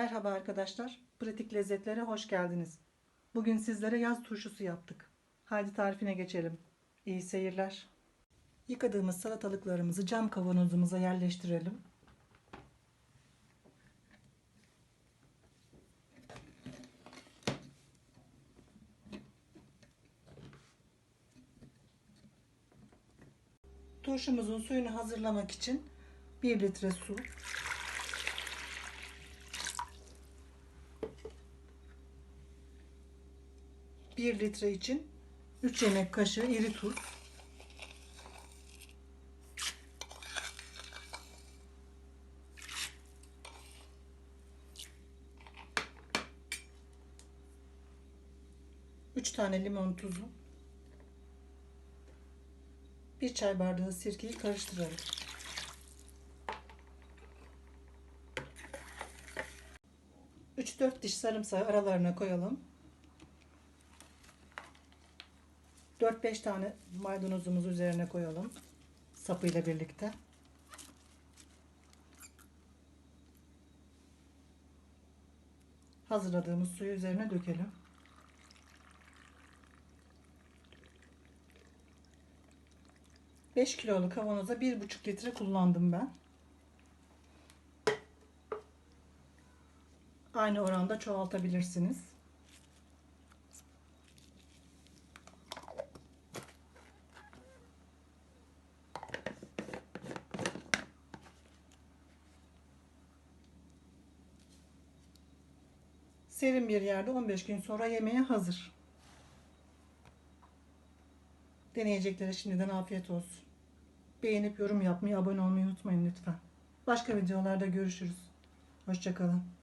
Merhaba arkadaşlar. Pratik lezzetlere hoş geldiniz. Bugün sizlere yaz turşusu yaptık. Haydi tarifine geçelim. İyi seyirler. Yıkadığımız salatalıklarımızı cam kavanozumuza yerleştirelim. Turşumuzun suyunu hazırlamak için 1 litre su, 1 litre için 3 yemek kaşığı iri tuz. Üç tane limon tuzu. Bir çay bardağı sirkeyi karıştıralım. Üç dört diş sarımsağı aralarına koyalım. 4-5 tane maydanozumuzu üzerine koyalım. Sapıyla birlikte. Hazırladığımız suyu üzerine dökelim. Beş kiloluk kavanoza bir buçuk litre kullandım ben. Aynı oranda çoğaltabilirsiniz. Serin bir yerde 15 gün sonra yemeğe hazır. Deneyeceklere şimdiden afiyet olsun. Beğenip yorum yapmayı, abone olmayı unutmayın lütfen. Başka videolarda görüşürüz. Hoşçakalın.